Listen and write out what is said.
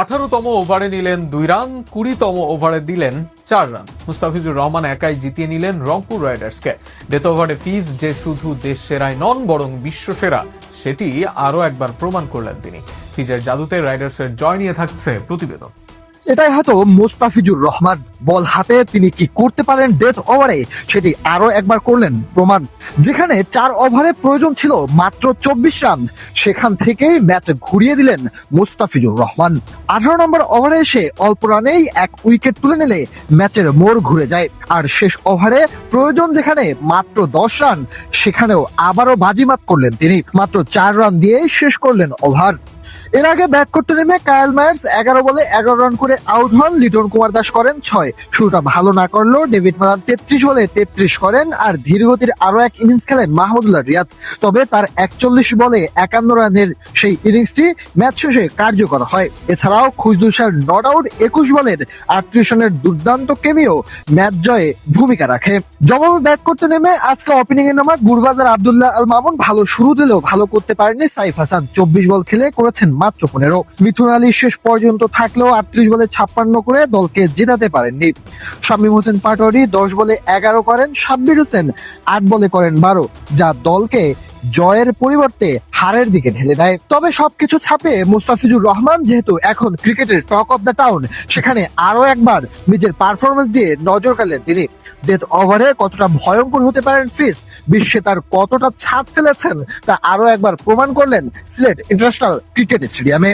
আঠারোতম ওভারে নিলেন দুই রান, কুড়িতম ওভারে দিলেন চার রান। মুস্তাফিজুর রহমান একাই জিতিয়ে নিলেন রংপুর রাইডার্সকে। ডেথ ওভারে ফিজ যে শুধু দেশ সেরাই নন, বরং বিশ্ব সেরা, সেটি আরও একবার প্রমাণ করলেন তিনি। ফিজের জাদুতে রাইডার্সের জয় নিয়ে থাকছে প্রতিবেদন। এটাই হয়তো মোস্তাফিজুর রহমান। বল হাতে তিনি কি করতে পারেন ডেথ ওভারে সেটি আরও একবার করলেন প্রমাণ। যেখানে চার ওভারে প্রয়োজন ছিল মাত্র চব্বিশ রান, সেখান থেকেই ম্যাচ ঘুরিয়ে দিলেন মোস্তাফিজুর রহমান। আঠারো নম্বর ওভারে এসে অল্প রানেই এক উইকেট তুলে নিলে ম্যাচের মোড় ঘুরে যায়। আর শেষ ওভারে প্রয়োজন যেখানে মাত্র দশ রান, সেখানেও আবারও বাজিমাত করলেন তিনি। মাত্র চার রান দিয়ে শেষ করলেন ওভার। এর আগে ব্যাট করতে নেমে কায়াল মায়ার্স এগারো বলে এগারো রান করে আউট হন। লিটন কুমার দাস করেন ছয়। শুরুটা ভালো না করলেও ডেভিড মালান তেত্রিশ বলে তেত্রিশ করেন আর ধীরগতির আরও এক ইনিংস খেলেন মাহমুদুল্লাহ রিয়াদ। তবে তার একচল্লিশ বলে একান্ন রানের সেই ইনিংসটি ম্যাচ শেষে কার্যকর হয়। এছাড়াও খুশদুসার নট আউট একুশ বলের আটত্রিশ রানের দুর্দান্ত কেমিও ম্যাচ জয়ে ভূমিকা রাখে। জবাবে ব্যাট করতে নেমে আজকে ওপেনিং এ নামা গুরবাজার আবদুল্লাহ আল মামুন ভালো শুরু দিলেও ভালো করতে পারেনি সাইফ হাসান। চব্বিশ বল খেলে করেছেন মাত্র পনেরো। মিথুন আলী শেষ পর্যন্ত থাকলেও আটত্রিশ বলে ছাপ্পান্ন করে দলকে জেতাতে পারেননি। শামীম হোসেন পাটোয়ারি দশ বলে এগারো করেন, সাব্বির হোসেন আট বলে করেন বারো, যা দলকে জয়ের পরিবর্তে হারের দিকে ঢেলে দেয়। তবে সবকিছু ছাপে মুস্তাফিজুর রহমান যেহেতু এখন ক্রিকেটের টক অফ দ্য টাউন, সেখানে আরও একবার নিজের পারফরমেন্স দিয়ে নজর কালেন তিনি। ডেথ ওভারে কতটা ভয়ঙ্কর হতে পারেন ফিস, বিশ্বে তার কতটা ছাপ ফেলেছেন তা আরও একবার প্রমাণ করলেন সিলেট ইন্টারন্যাশনাল ক্রিকেট স্টেডিয়ামে।